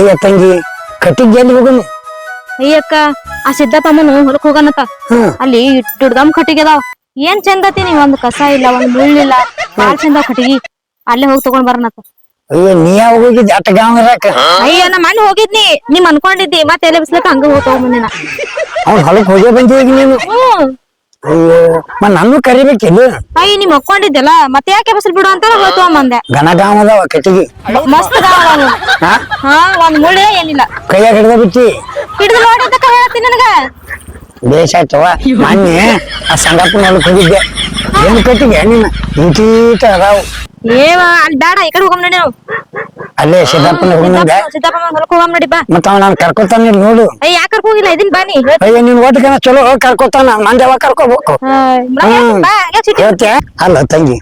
ಅಯ್ಯ ತಂಗಿ ಕಟ್ಟಿಗೆ ಎಲ್ಲಿ ಹೋಗನು ಅಯ್ಯಕ್ಕ ಆ ಸಿದ್ದಪ್ಪಮ್ಮನು ಹೊಲಕ್ ಹೋಗನತ್ತ. ಅಲ್ಲಿ ದುಡ್ದಮ್ ಕಟ್ಟಿಗೆ ಅದಾವ ಏನ್ ಚಂದತಿ ನೀವ್ ಒಂದ್ ಕಸ ಇಲ್ಲ ಒಂದ್ ಮುಳ್ಳಿಲ್ಲ ಬಾಳ್ ಚಂದ ಕಟ್ಟಿಗಿ. ಅಲ್ಲೇ ಹೋಗಿ ತಗೊಂಡ್ ಬರನತ್ತ. ಅಯ್ಯ ನೀ ಯಾವಾಗ ಹೋಗಿದ್ದೆ? ಅಟ್ಟ ಗಾಂವ್ ಇರಾಕ. ಅಯ್ಯ ನಾ ಮನೆ ಹೋಗಿದ್ನಿ. ನಿಮ್ ಅನ್ಕೊಂಡಿದ್ದಿ. ಮತ್ತೆ ಎಲೆ ಬಿಸ್ಲಕ್ಕ ಹಂಗ ಹೋಗ್ ಮುಂದಿನ ಅವ್ನ್ ಹೊಲಕ್ ಹೋಗೇ ಬಂದಿ ನೀನು? ಹ್ಮ್. ಮತ್ ನಾನು ಕರಿಬೇಕಿಲ್ಲ ಅಯ್ಯ ನಿಮ್ ಒಕ್ಕೊಂಡಿದ್ದಲ್ಲ ಮತ್ತೆ ಯಾಕೆ ಬಸಲ್ ಬಿಡು ಅಂತ ಹೋಗ್ ಮಂದೆ ಅದಾವ ಕಟ್ಟಿಗೆ. ಮಸ್ತ್ ಅವು. ಹಾ? ಹಾ ಒಂದ್ ಮುಳ್ಳೆ ಏನಿಲ್ಲ. ಕೈಯಾಗ ಹಿಡ್ದ ಬಿಟ್ಟಿ. ಹಿಡಿದು ನೋಡಿದ್ದಕ್ಕ ಹೇಳ್ತೀನಿ ನನಗ. ಬೇಷ್ ಆಯ್ತವ ಮೊನ್ನೆ ಆ ಸಂಗಪ್ಪನ ಹೊಲಕ್ ಹೋಗಿದ್ದೆ. ಏನ್ ಕಟ್ಟಿಗೆ? ನೀನು ಇಂಟೀಟ ಅದಾವು. ಏವ ಅಲ್ಲಿ ಬೇಡ ಈ ಕಡೆ ಹೋಗಮ್ ನಡಿ ನಾವು. ಅಲ್ಲೇ ಸಿದ್ದಪ್ಪನ ಹೋಗಿದ್ದೆ ಸಿದ್ದಪ್ಪ ಹೊಲಕ್ ಹೋಗಮ್ ನಡಿ ಬಾ. ಮತ್ತ ನಾನು ಕರ್ಕೊತಾನ ನೋಡು. ಅಯ್ಯ ಹೋಗಿಲ್ಲ ಇದೀನ್ ಬಾ ನೀ. ಅಯ್ಯ ನೀನ್ ಚಲೋ ಹೋಗಿ ಕರ್ಕೊತಾನ. ಮಂದಿ ಯಾವಾಗ ಕರ್ಕೋಬೇಕು? ಹ್ಮ್. ಬಾ ಯಾಕ್ ಸಿಟ್ಟಿ ಹೇಳ್ತೀಯ ಅಲ್ಲ ತಂಗಿ.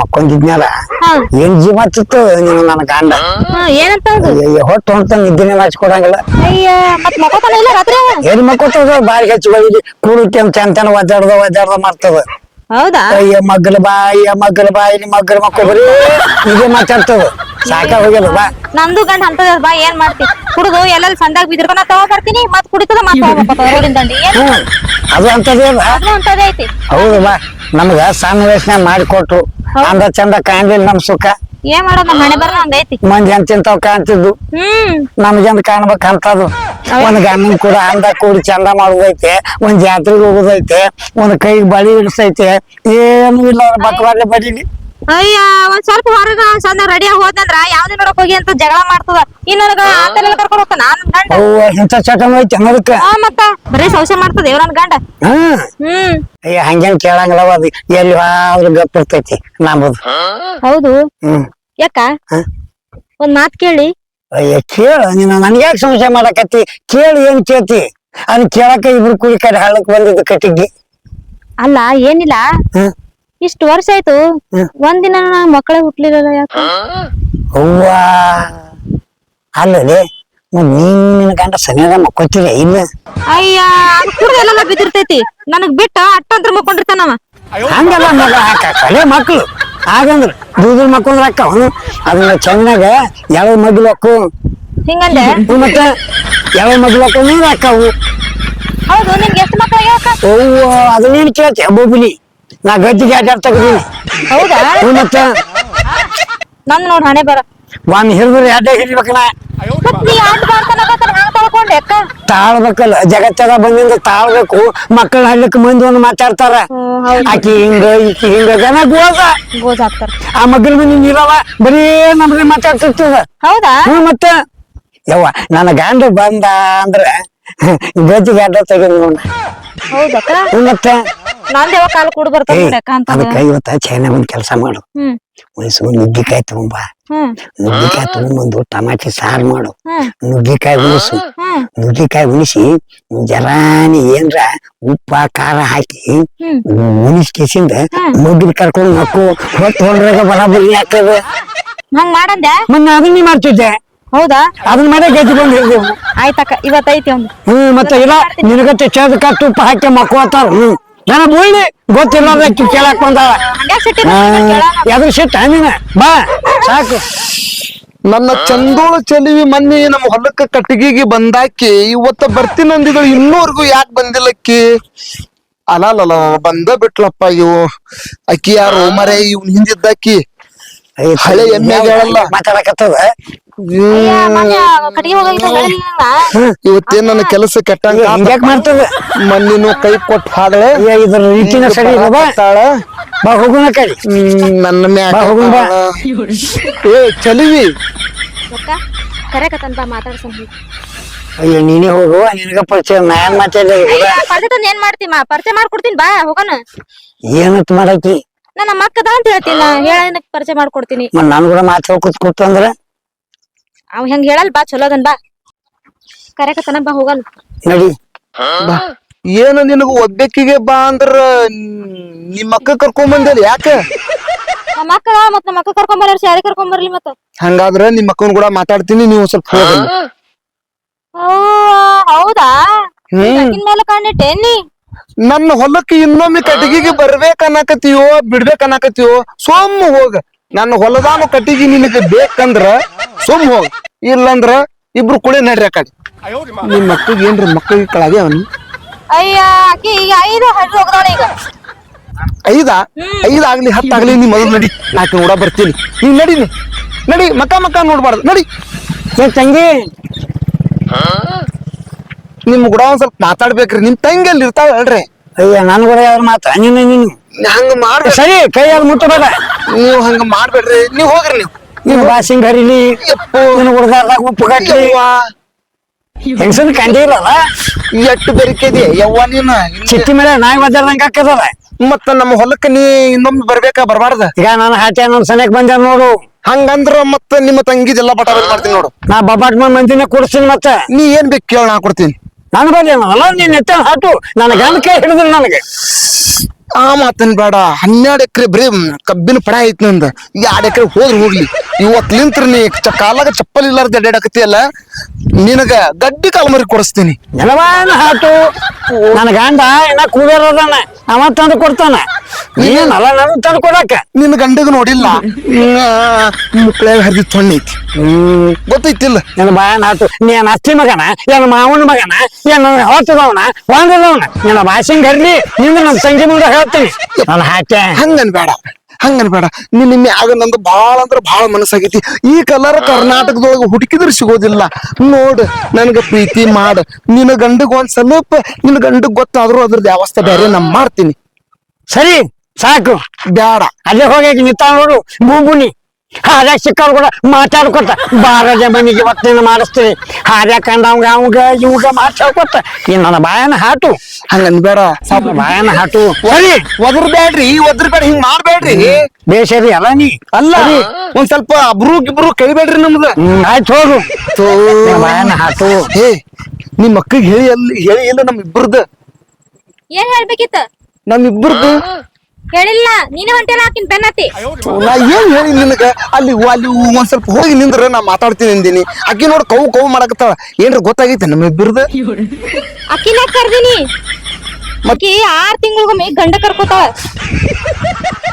ಮಕ್ಕೊಂದಿದ್ನಲ್ಲ ಏನ್ ಜೀವ ನೀನು ನನ್ನ ಗಂಡ? ಏನಂತ ಹೊಟ್ಟು ನಿದ್ದೆನೆ ಮಾಡಿಸ್ಕೊಡಂಗಿಲ್ಲ ಏನ್ ಮಕ್ಕೋತದ? ಬಾರಿ ಹೆಚ್ಚು ಕೂಡುತ್ತೆ ಅಂತ ಚಂತನ ಒದ್ದಾಡ್ದ ಒದ್ದಾಡ್ದ ಮಾಡ್ತದ. ಹೌದಾ? ಅಯ್ಯ ಮಗ್ಗಲ ಬಾ ಅಯ್ಯ ಮಗ್ಗಲ ಬಾ ಇಲ್ಲಿ ಮಗ್ಗಲ ಮಕ್ಕೋ ಬರೀ ಇದೇ ಮಾತಾಡ್ತದ ಸಾಕ ಹೋಗ್ಯದ ಬಾ. ನಂದು ಗಂಡ ಅಂತದ ಬಾ ಏನ್ ಮಾಡ್ತಿ? ಕುಡಿದು ಎಲ್ಲೆಲ್ಲಿ ಸಂದಾಗ ಬಿದ್ರಕನ ತಗೋ ಬರ್ತೀನಿ ಮತ್ ಕುಡಿತದ ಮತ್ ಹೋಗ್ಬೇಕು ರೋಡಿನ ದಂಡಿ ಏನ್? ಹ್ಮ್ ಅದು ಅಂತದೇ ಅದ. ಅದು ಅಂತದೇ ಐತಿ. ಹೌದು ಬಾ. ನಮ್ಗ ಸಣ್ಣ ವಯಸ್ಸಿನ ಮಾಡಿಕೊಟ್ರು. ಅಂದ ಚಂದ ಕಾಣ್ಲಿಲ್ಲ ನಮ್ ಸುಖ. ಏನ್ ಮಾಡೋದ್ ನಮ್ಮ ಮನೆ ಬರ ಹಂಗೈತಿ ಮಂದಿ ಅಂತ ಚಿಂತಾವ್ ಕಾಣ್ತಿದ್ದು. ಹ್ಮ್. ನಮ್ಗೆ ಕಾಣ್ಬೇಕು ಅಂತದು. ಒಂದ್ ಗಂಡನ್ ಕೂಡ ಅಂದ ಕೂಡಿ ಚಂದ ಮಾಡುದೈತೆ ಒಂದ್ ಜಾತ್ರೆಗೆ ಹೋಗುದೈತೆ ಒಂದ್ ಕೈಗೆ ಬಳಿ ಹಿಡಿಸೈತೆ ಏನು ಇಲ್ಲ ಅವ್ರ ಬಕ್ವಾಡ್ಲೆ ಬಡೀಲಿ. ಅಯ್ಯ ಒಂದ್ ಸ್ವಲ್ಪ ಹೊರಗ ಸಣ್ಣ ರೆಡಿ ಆಗಿ ಹೋದಂದ್ರ ಯಾವ್ದೇ ನೋಡಕ್ ಹೋಗಿ ಅಂತ ಜಗಳ ಮಾಡ್ತದ. ಇನ್ನೊಳಗ ಆತಲೆಲ್ಲ ಕರ್ಕೊಂಡ್ ಹೋಗ್ತಾನ ನನ್ ಗಂಡ. ಇಂಥ ಚಟನ ಐತೆ ಅನ್ನೋದಕ್ಕ ಹಾ ಮತ್ತ ಬರೀ ಸಂಶಯ ಮಾಡ್ತದ ಇವ್ರ ನನ್ ಗಂಡ. ಹ್ಮ್ ಹ್ಮ್. ಅಯ್ಯ ಹಂಗೇನ್ ಕೇಳಂಗಿಲ್ಲ ಅದು. ಎಲ್ಲಿ ಆದ್ರೂ ಗಪ್ ಇರ್ತೈತಿ ನಂಬುದು. ಹೌದು. ಹ್ಮ್. ಯಾಕ? ಹ? ಒಂದ್ ಮಾತ್ ಕೇಳಿ. ಅಯ್ಯ ಕೇಳ ನೀನು ನನ್ಗ್ಯಾಕೆ ಸಂಶಯ ಮಾಡಕತ್ತಿ? ಕೇಳಿ ಏನ್ ಕೇಳ್ತಿ? ಅನ್ ಕೇಳಕ ಇಬ್ರು ಕೂಡಿ ಕಡೆ ಹಳ್ಳಕ್ ಬಂದಿದ್ದು ಕಟ್ಟಿಗೆ. ಅಲ್ಲ ಏನಿಲ್ಲ. ಹ್ಮ್ ಇಷ್ಟು ವರ್ಷ ಆಯ್ತು. ಹ್ಮ್. ಒಂದಿನ ಮಕ್ಕಳ ಹುಟ್ಲಿಲ್ಲ ಯಾಕ? ಅವ್ವ. ಅಲ್ಲದೆ ನೀನ್ ನಿನ್ನ ಗಂಡ ಸನಿಯಾಗ ಮಕ್ಕೋತೀರ ಇಲ್ಲ ಅಯ್ಯ ಅದು ಕುಡ್ದು ಎಲ್ಲ ಬಿದ್ದಿರ್ತೈತಿ ನನಗ್ ಬಿಟ್ಟ ಅಟ್ಟಂತ್ರ ಮಕ್ಕೊಂಡಿರ್ತಾನವ. ಹಂಗಲ್ಲ ಮಗ ಕಲೆ ಮಕ್ಳು. ಹಾಗಂದ್ರ ದೂದ್ರ ಮಕ್ಕೊಂದ್ರ ಅಕ್ಕ ಅವನು. ಅದನ್ನ ಚೆನ್ನಾಗ ಯಾವ ಮಗ್ಲು ಅಕ್ಕು. ಹಿಂಗಂದೆ? ಹ್ಮ್ ಮತ್ತೆ ಯಾವ ಮಗ್ಲು ಅಕ್ಕ ನೀನ್ ಅಕ್ಕವು ಹೌದು ನಿನ್ಗೆ ಎಷ್ಟು ಮಕ್ಕಳ ಯಾಕ ಅವ್ವ ಅದನ್ನೇನ್ ಕೇಳ್ತಿ? ಬೋಬಿಲಿ ನಾ ಗದ್ದಿಗೆ ಆಟ ಆಡ್ತಾ ಹೌದಾ? ಮತ್ತೆ? ನಂದ್ ನೋಡ್ ಹಣೆ ಬರ. ಒಂದ್ ಹಿಡಿದ್ರೆ ಎಡ್ಡೆ ಹಿಡಿಬೇಕಣ ಮತ್ ನೀ ಆಟ ಮಾಡ್ತಾನ ಹಂಗ ತಳ್ಕೊಂಡೆ ಅಕ್ಕ? ತಾಳ್ಬೇಕಲ್ಲ ಜಗತ್ತಾಗ ಬಂದಿಂದ ತಾಳ್ಬೇಕು. ಮಕ್ಕಳ ಹಳ್ಳಿಕ್ ಮಂದಿ ಒಂದು ಮಾತಾಡ್ತಾರ. ಆಕಿ ಹಿಂಗ ಈಕಿ ಹಿಂಗ ಜನ ಗೋದ ಗೋಜ್ ಹಾಕ್ತಾರ. ಆ ಮಗ್ಳ ಮಂದಿ ನೀರವ ಬರೀ ನಮ್ರಿ ಮಾತಾಡ್ತಿರ್ತದ ಹೌದಾ? ಹ್ಮ್ ಮತ್ತ? ಯವ್ವ ನನ್ನ ಗಂಡ ಬಂದ ಅಂದ್ರ ಗಜ್ಜಿ ಅಡ್ಡ ತೆಗೆದು ನೋಡ. ಹೌದಕ್ಕ? ಮತ್ತೆ? ಮತ್ತ ಯಾವ ಕಾಲ ಕೂಡ್ ಬರ್ತಾವ ಏ, ಅಂತ ಅದಕ್ಕ ಇವತ್ತ ಚೈನಾ ಒಂದ್ ಕೆಲಸ ಮಾಡು. ಹ್ಮ್. ಮೈಸೂರು ನುಗ್ಗಿಕಾಯಿ ತಗೊಂಬಾ ಹ್ಮ್. ನುಗ್ಗಿಕಾಯಿ ತಗೊಂಡ್ಬಂದು ಟಮಾಟಿ ಸಾರು ಮಾಡು. ಹ್ಮ್. ನುಗ್ಗಿಕಾಯಿ ಉಣಿಸು. ಹ್ಮ್ ನುಗ್ಗಿಕಾಯಿ ಉಣಿಸಿ ಜರಾನಿ ಏನ್ರ ಉಪ್ಪ ಖಾರ ಹಾಕಿ ಹ್ಮ್. ಉಣಿಸ್ ಕೇಸಿಂದ ಮಗ್ಗಿನ ಕರ್ಕೊಂಡು ಮಕ್ಕಳು ಹೊತ್ತು ಹೊಂಡ್ರಾಗ ಬರಾಬರಿ ಹಾಕದ. ಹಂಗ್ ಮಾಡಂದೆ? ಮೊನ್ನೆ ಅದನ್ನೇ ಮಾಡ್ತಿದ್ದೆ. ಹೌದಾ? ಅದನ್ನ ಮಾಡೇ ಗದ್ದಿ ಬಂದು ಆಯ್ತಕ್ಕ ಇವತ್ತೈತಿ ಒಂದು. ಹ್ಮ್ ಮತ್ತೆ ಇಲ್ಲ ನಿನಗತ್ತೆ ಚೇದ ಕಟ್ಟು ಉಪ್ಪು ಹಾಕಿ ಮಕ್ಕಳು ಹ್ಮ್. ನನ್ನ ಮುಳ್ಳಿ ಗೊತ್ತಿಲ್ಲದಕ್ಕೆ ಕೇಳಕ್ ಬಂದಾಳ. ಎದ್ರ ಸಿಟ್ಟ ನೀನ ಬಾ ಸಾಕು. ನನ್ನ ಚಂದೋಳ ಚೆಲುವಿ ಮನ್ನಿ ನಮ್ಮ ಹೊಲಕ್ಕ ಕಟ್ಟಿಗೆಗೆ ಬಂದಾಕಿ ಇವತ್ತ ಬರ್ತೀನಿ ಅಂದಿಗಳು ಇನ್ನೂವರೆಗೂ ಯಾಕೆ ಬಂದಿಲ್ಲಕ್ಕಿ? ಅಲಲ್ಲ ಬಂದ ಬಿಟ್ಲಪ್ಪ ಇವು. ಅಕ್ಕಿ ಯಾರು ಮರೆ ಇವ್ನ ಹಿಂದಿದ್ದಾಕಿ. ಐತ್ ಹಳೆ ಎಮ್ಮೆಗಳಲ್ಲ. ಮಾತಾಡಕತ್ತದ? ಇವತ್ತೇನ್ ನನ್ನ ಕೆಲಸ ಕೆಟ್ಟಂಗ? ಹಿಂಗ್ಯಾಕ್ ಮಾಡ್ತದ? ಮಣ್ಣಿನ ಕೈ ಕೊಟ್ಟು ಹಾದಳೆ ಇದ್ರ ರೀತಿನ ಸರಿ ತಾಳ ಬಾ ಹೋಗುಣ ಕೈ ನನ್ನ ಮ್ಯಾಗ ಬಾ, ಹೋಗುಣ ಬಾ. ಏ ಚಲಿವಿ ಕರೆಕತ್ತಂತ ಮಾತಾಡ್ಸಂದ್ ಅಯ್ಯೋ ನೀನೇ ಹೋಗು ನಿನಗ ಪರಿಚಯ ನಾನ್ ಮಾತಾಡ ಪರಿಚಯ ಏನ್ ಮಾಡ್ತೀಮ ಪರಿಚಯ ಮಾಡ್ಕೊಡ್ತೀನಿ ಬಾ ಹೋಗೋಣ. ಏನತ್ ಮಾಡಾಕಿ? ನನ್ನ ಮಕ್ಕದ ಅಂತ ಹೇಳ್ತೀನಿ ನಾ ಹೇಳ ಪರಿಚಯ ಮಾಡ್ಕೊಡ್ತೀನಿ. ನಾನು ಕೂಡ ಮಾತು ಹೋಗ್ಕೊತ್ ಕೂತಂದ್ರ? ಅವ್ ಹೆಂಗ್ ಹೇಳಲ್ ಬಾ ಚಲೋ ಅದನ್ ಬಾ. ಕರೆಕತನ ಬಾ ಹೋಗಲ್. ನಡಿ. ಬಾ. ಏನ ನಿನಗ ಒಬ್ಬೆಕ್ಕಿಗೆ ಬಾ ಅಂದ್ರ ನಿಮ್ಮ ಅಕ್ಕ ಕರ್ಕೊಂಡ್ ಬಂದದ ಯಾಕ? ನಮ್ಮ ಅಕ್ಕ ಮತ್ ನಮ್ಮ ಅಕ್ಕ ಕರ್ಕೊಂಡ್ ಬರೋರ್ ಯಾರೇ ಕರ್ಕೊಂಡ್ ಬರ್ಲಿ ಮತ್ತ. ಹಂಗಾದ್ರ ನಿಮ್ಮ ಅಕ್ಕನ ಕೂಡ ಮಾತಾಡ್ತೀನಿ ನೀವು ಸ್ವಲ್ಪ ಓ ಹೌದಾ? ಅಕ್ಕಿನ್ ಮೇಲೆ ಕಣ್ಣಿಟ್ಟೆ ನೀ ನನ್ನ ಹೊಲಕ್ಕೆ ಇನ್ನೊಮ್ಮೆ ಕಟ್ಟಿಗೆಗೆ ಬರ್ಬೇಕ ಅನ್ನಕತ್ತೀವೋ ಸೋಮ್ ಹೋಗ. ನನ್ನ ಹೊಲದಾನು ಕಟ್ಟಿಗೆ ನಿನಗೆ ಬೇಕಂದ್ರ ಸುಮ್ ಹೋಗ್. ಇಲ್ಲಂದ್ರ ಇಬ್ರು ಕುಳಿ ನಡ್ರಿ ಅಕಡೆ ಕಡೆ ನಿಮ್ ಮಕ್ಳಿಗೆ ಏನ್ರಿ ಮಕ್ಳಿಗೆ ಕಳಗೆ ಅವನು? ಅಯ್ಯ ಆಕಿ ಈಗ ಐದು ಹಡ್ದು ಹೋಗ್ದಾಳ ಈಗ. ಐದ? ಐದಾಗ್ಲಿ ಆಗ್ಲಿ ಹತ್ತ ಆಗ್ಲಿ ನೀ ಮೊದಲು ನಡಿ. ನಾಲ್ಕು ನೋಡ ಬರ್ತೀನಿ. ನೀ ನಡಿ ನೀ. ನಡಿ ಮಕ್ಕ ಮಕ್ಕ ನೋಡ್ಬಾರ್ದು. ನಡಿ. ಏ ತಂಗಿ. ನಿಮ್ ಕೂಡ ಒಂದ್ ಸ್ವಲ್ಪ ಮಾತಾಡ್ಬೇಕ್ರಿ. ನಿಮ್ ತಂಗಿ ಅಲ್ಲಿ ಇರ್ತಾವ ಹೇಳ್ರಿ. ಅಯ್ಯ ನನ್ ಕೂಡ ಯಾರು ಮಾತ್ರ ನೀನು ನೀನು ಹಂಗ ಮಾಡ್ಬೇಡ್ರಿ. ಸರಿ ಕೈಯಲ್ಲಿ ಮುಟ್ಟಬೇಡ ನೀವು ಹಂಗ ಮಾಡ್ಬೇಡ್ರಿ. ನೀವ್ ಹೋಗ್ರಿ ನೀವು. ನೀನು ಬಾಸಿಂಗ್ ಹರಿಲಿ ನಿನ್ ಹುಡುಗಾರ್ದಾಗ ಉಪ್ಪು ಕಟ್ಲಿ ಹೆಂಗಸನ್ ಕಂಡಿ ಇಲ್ಲಲ್ಲ ಎಟ್ಟು ಬೆರಿಕೆದಿ ಯವ್ವ ನೀನ? ಚಿಟ್ಟಿ ಮೇಲೆ ನಾಯಿ ಮದ್ದಾರ್ದಂಗ ಹಾಕದಲ್ಲ? ಮತ್ತ ನಮ್ಮ ಹೊಲಕ್ಕ ನೀ ಇನ್ನೊಮ್ಮೆ ಬರ್ಬೇಕಾ ಬರಬಾರ್ದ? ಈಗ ನಾನು ಹಾಟೆ ನನ್ನ ಸನಿಯಕ್ ಬಂದೆ ನೋಡು. ಹಂಗಂದ್ರ ಮತ್ತ ನಿಮ್ಮ ತಂಗಿದೆಲ್ಲ ಬಟಾರ ಬಟ್ ಮಾಡ್ತೀನಿ ನೋಡು. ನಾ ಬಬ್ಬಾಟ್ ಮಂದಿನ ಕೊಡ್ಸ್ತೀನಿ ಮತ್ತೆ. ನೀ ಏನ್ ಬೇಕು ಕೇಳ ನಾ ಕೊಡ್ತೀನಿ. ನನ್ ಬಲ್ಲಿ ಅಲ್ಲ ನೀನ್ ಎತ್ತ ಹಾಟು. ನನಗೆ ಗಂಡ ಕೈ ಹಿಡಿದ್ರು ನನಗೆ. ಆ ಮಾತನ್ ಬೇಡ. ಹನ್ನೆರಡು ಎಕರೆ ಬರೀ ಕಬ್ಬಿನ ಪಡ ಐತ್ ನಂದ. ಎರಡ್ ಎಕರೆ ಹೋದ್ರ ಹೋಗ್ಲಿ. ಇವತ್ಲಿಂತ್ರ ನೀ ಚ- ಕಾಲಾಗ ಚಪ್ಪಲ್ ಇಲ್ಲಾರ್ದ ಅಲ್ಲ ನಿನಗ ಗಡ್ಡಿ ಕಾಲ್ಮರಿ ಕೊಡಿಸ್ತೀನಿ. ನೆಲವಾನ ಹಾಟು. ನನ್ನ ಗಂಡ ಇನ್ನ ಕೂಬೇರದಾನ ಅವ ತಂದು ಕೊಡ್ತಾನ. ನೀನಲ್ಲ ನಾನು ತಂದು ಕೊಡಾಕ. ನಿನ್ನ ಗಂಡಗ ನೋಡಿಲ್ಲ. ಮುಕ್ಕಳಾಗ ಹರಿದಿ ತೊಣ್ಣೈತಿ ಹ್ಮ್. ಗೊತ್ತೈತಿಲ್ಲ? ನನ್ನ ಬಾಯನ್ ಹಾಟು. ನೀನ್ ಅತ್ತಿ ಮಗನ? ಏನ್ ಮಾವನ ಮಗನ? ಏನ್ ಹೊತ್ತದವನ? ಹೊಂದದವನ? ನಿನ್ನ ಭಾಷೆಂಗ್ ಹರ್ಲಿ. ನಿಂದ ನನ್ನ ಸಂಜೆ ಮುಂದೆ ಹೇಳ್ತೀನಿ ಹಂಗನ್ ಬೇಡ ಹಂಗನ್ ಬೇಡ. ನಿನ್ನ ಆಗ ನಂದು ಬಾಳ ಅಂದ್ರ ಬಾಳ ಮನಸ್ಸಾಗೈತಿ. ಈ ಕಲರ್ ಕರ್ನಾಟಕದೊಳಗೆ ಹುಡುಕಿದ್ರೆ ಸಿಗೋದಿಲ್ಲ. ನೋಡ್ ನನ್ಗ ಪ್ರೀತಿ ಮಾಡ. ನಿನ್ನ ಗಂಡಗ್ ಒಂದ್ ಸ್ವಲ್ಪ ನಿನ್ನ ಗಂಡಗ್ ಗೊತ್ತಾದ್ರೂ ಅದ್ರ ವ್ಯವಸ್ಥೆ ಬೇರೆ ನಮ್ ಮಾಡ್ತೀನಿ. ಸರಿ ಸಾಕು. ಬೇಡ. ಅಲ್ಲೇ ಹೋಗಿ ನಿಂತ ನೋಡು ಬೂಬುನಿ ಹಾದ್ಯಾಗ ಸಿಕ್ಕವ್ರು ಕೂಡ ಮಾತಾಡ್ಕೊತ ಬಾರ ಮನಿಗೆ ಇವತ್ತಿನ ಮಾಡಿಸ್ತೀನಿ. ಹಾದ್ಯಾಗ ಕಂಡವಂಗ ಅವಂಗ ಇವಾಗ ಮಾತಾಡ್ಕೊತ ಈ ನನ್ನ ಬಾಯನ ಹಾಟು. ಹಂಗನ್ ಬೇಡ. ಸ್ವಲ್ಪ ಬಾಯನ ಹಾಟು. ಸರಿ ಒದ್ರ ಬೇಡ್ರಿ ಒದ್ರ ಬೇಡ ಹಿಂಗ್ ಮಾಡ್ಬೇಡ್ರಿ. ಬೇಸರಿ ಅಲ್ಲ ನೀ? ಅಲ್ಲ ಒಂದ್ ಸ್ವಲ್ಪ ಅಬ್ರು ಗಿಬ್ರು ಕೈಬೇಡ್ರಿ ನಮ್ದ. ಹ್ಮ್ ಆಯ್ತು ಹೋಗು. ಬಾಯನ ಹಾಟು. ಹೇ ನಿಮ್ ಮಕ್ಕಳಿಗೆ ಹೇಳಿ ಅಲ್ಲಿ ಹೇಳಿ ಇಲ್ಲ ನಮ್ ಇಬ್ಬರದು ಏನ್ ಹೇಳ್ಬೇಕಿತ್ತ? ನಮ್ ಇಬ್ಬರದು ಹೇಳಿಲ್ಲ ನೀನೇ ಹೊಂಟೇನ ಆಕಿನ್ ಬೆನ್ನತ್ತಿ ನಾ ಏನ್ ಹೇಳಿ ನಿನಗ? ಅಲ್ಲಿ ಅಲ್ಲಿ ಒಂದ್ ಸ್ವಲ್ಪ ಹೋಗಿ ನಿಂದ್ರ ನಾ ಮಾತಾಡ್ತೀನಿ ಅಂದಿನಿ. ಅಕ್ಕಿ ನೋಡ್ ಕೌ ಕವು ಮಾಡಕತ್ತಾಳ. ಏನ್ರ ಗೊತ್ತಾಗೈತೆ ನಮ್ಮ ಇಬ್ಬರದ ಅಕ್ಕಿನ ಕರ್ದಿನಿ. ಅಕ್ಕಿ ಆರ್ ತಿಂಗಳಿಗೊಮ್ಮೆ ಗಂಡ ಕರ್ಕೋತಾಳ.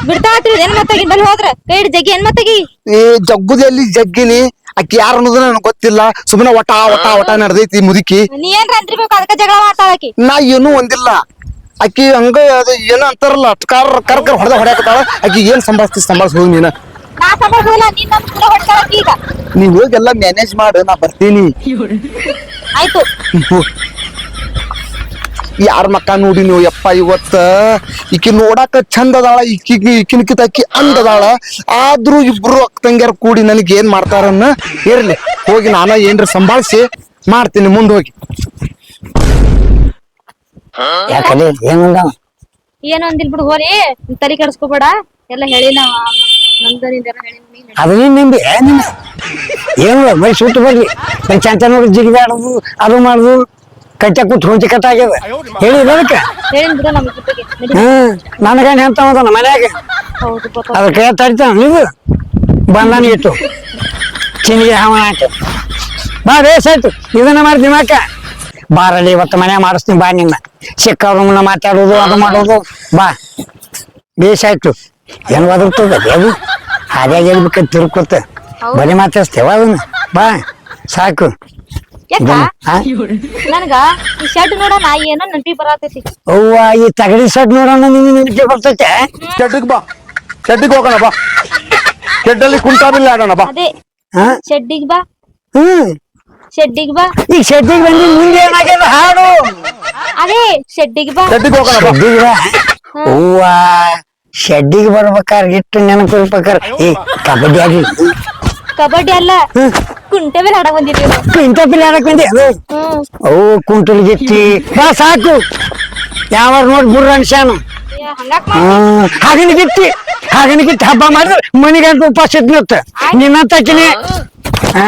ಬಿಡ್ತಾ ಏನ್ ಮತ್ತಾಗಿ? ಬಲ್ಲಿ ಹೋದ್ರ. ಕೈ ಹಿಡ್ದ್ ಜಗ್ಗಿ ಏನ್ ಮತ್ತಾಗಿ? ಏ ಜಗ್ಗುದಲ್ಲಿ ಜಗ್ಗಿನಿ? ಅಕ್ಕಿ ಯಾರು ಅನ್ನೋದು ನನಗೆ ಗೊತ್ತಿಲ್ಲ. ಸುಮ್ಮನೆ ಒಟ ಒಟ ಒಟ ನಡೆದೈತಿ ಮುದುಕಿ. ನೀ ಏನ್ರ ಅಂತಿರ್ಬೇಕು ಅದಕ್ಕ ಜಗಳ ಮಾಡ್ತಾಳ ಆಕಿ ನಾ ಏನೂ ಒಂದಿಲ್ಲ. ಅಕ್ಕಿ ಹಂಗ ಅದು ಏನೋ ಅಂತಾರಲ್ಲ ಕಾರ್ ಕರ್ ಕರ್ ಹೊಡೆದ ಹೊಡ್ಯಾಕತ್ತಾಳ ಆಕಿ ಏನ್ ಸಂಭಾಳಿಸ್ತಿ ಸಂಭಾಳಿಸ್ ಹೋಗಿ ನೀನ. ನಾ ಸಂಬಂಧಿಲ್ಲ ನೀನ್ ನಮ್ ಕೂಡ ಹೊಡ್ತಾಳ ಈಗ. ನೀ ಹೋಗಿ ಎಲ್ಲ ಮ್ಯಾನೇಜ್ ಮಾಡು ನಾ ಬರ್ತೀನಿ. ಆಯ್ತು. ಯಾರ ಮಕ್ಕ ನೋಡಿ ನೀವು ಯಪ್ಪ ಇವತ್ತ? ಈಕಿ ನೋಡಾಕ ಚಂದ ಅದಾಳ ಈಕಿಗೆ ಈಕಿನಕಿತ ಆಕಿ ಅಂದದಾಳ ಆದ್ರೂ ಇಬ್ರು ಅಕ್ಕ ತಂಗ್ಯಾರ ಕೂಡಿ ನನಗೆ ಏನ್ ಮಾಡ್ತಾರನ್ನ ಇರ್ಲಿ. ಹೋಗಿ ನಾನ ಏನ್ರ ಸಂಭಾಳಿಸಿ ಮಾಡ್ತೀನಿ ಮುಂದೆ ಹೋಗಿ. ಯಾಕಲೆ ಏನಂದ? ಏನು ಅಂದಿಲ್ ಬಿಡು ಹೋರಿ ತಲೆ ಕೆಡಿಸ್ಕೋಬೇಡ. ಎಲ್ಲ ಹೇಳಿ ನಾವ್ ನಮ್ದು ನಿಂದೆಲ್ಲ ಹೇಳಿ ನೀನ್ ಅದು ನೀನ್ ನಿಂಬಿ ನಿನ್ನ? ಏನು ಬೈ ಸುಟ್ಟು ಬರ್ಲಿ ಬೈ ಚಂತ ನೋಡಿ ಜಿಗಿದಾಡೋದು ಅದು ಮಾಡುದು. ಕಚ್ಚ ಕೂತ್ ಹೊಂಚಿ ಕಟ್ಟಾಗ್ಯದ ಹೇಳಿ ಅದಕ್ಕೆ? ಹೇಳಿನ್ ಬಿಡು ನಮ್ ಜೊತೆಗೆ ನಡಿ. ಹ್ಮ್ ನನಗೇನು ಹೇಳ್ತಾ ಹೋದನ ಮನ್ಯಾಗ? ಹೌದು ಅದಕ್ಕೆ ತಡಿತಾನ ನೀವು ಬಂದಾನ ಇಟ್ಟು. ಚಿನ್ನಿಗೆ ಹಾವನ ಹಾಕಿ. ಬಾ ಬೇಸಾಯ್ತು ಇದನ್ನ ಮಾಡಿ ದಿಮಾಕ ಬಾರಲ್ಲಿ ಇವತ್ತು ಮನೆ ಮಾಡಿಸ್ತೀನಿ ಬಾ ನಿನ್ನ. ಸಿಕ್ಕವ್ರ ಮಾತಾಡೋದು ಅದು ಮಾಡೋದು. ಬಾ. ಬೇಸಾಯ್ತು ಹೆಂಗ್ ಒದರ್ತದ ಅದು? ಹಾಗಾಗಿ ಹೇಳ್ಬೇಕಂತ ತಿರ್ಕೊತ. ಬರೀ ಮಾತಾಡ್ಸ್ತೇವ ಅದನ್ನ. ಬಾ. ಸಾಕು. ಯಾಕ ಇದನ್ನ, ನನ್ಗ ಈ ಶರ್ಟ್ ನೋಡ ನಾ ಏನೋ ನೆನಪಿ ಬರತೈತಿ. ಅವ್ವ ಈ ತಗಡಿ ಶರ್ಟ್ ನೋಡೋಣ ನಿನ್ನ ನೆನಪಿ ಬರ್ತೈತೆ? ಬಾ. ಚೆಡ್ಡಿಗೆ ಹೋಗೋಣ ಬಾ. ಕುಂಟಾಬಿಲ್ಲ ಆಡೋಣ ಬಾ. ಅದೇ. ಶೆಡ್ಡಿಗ್ ಬಾ. ಹ್ಮ್. ಶೆಡ್ಡಿಗ್ ಬಾ. ಈಗ ಶೆಡ್ಡಿಗೆ ಬಂದಿ ಮುಂದೆ ಏನಾಗ್ಯದ? ಹಾಡು. ಅದೇ ಶೆಡ್ಡಿಗ್ ಬಾ. ಚೆಡ್ಡಿಗೆ ಹೋಗೋಣ ಶೆಡ್ಡಿಗೆ ಬಾ. ಅವ್ವ ಶೆಡ್ಡಿಗೆ ಬರ್ಬೇಕಾರೆ ಇಟ್ಟು ನೆನಪಿರ್ಬೇಕಾರೆ ಏ ಕಬಡ್ಡಿ ಆಗಿ ಕಬಡ್ಡಿ ಅಲ್ಲ ಕುಂಟೆ ಮೇಲೆ ಆಡಕ್ ಬಂದಿದ್ವಿ. ಇಂಥ ಪಿಲ್ ಆಡಕ್ ಬಂದಿ? ಅವು ಕುಂಟಲ್ ಗಿತ್ತಿ. ಬಾ ಸಾಕು. ಯಾವ ನೋಡಿ ಬುರ್ರ ಹ್ಮ್. ಹಾಗನ ಗಿಟ್ಟಿ ಹಾಗನ ಗಿಟ್ಟಿ ಹಬ್ಬ ಮಾಡಿದ್ರೆ ಮನಿಗಂತ ಉಪವಾಸ ಇದ್ನತ್ತ ನಿನ್ನ ತಕಿನಿ ಹಾ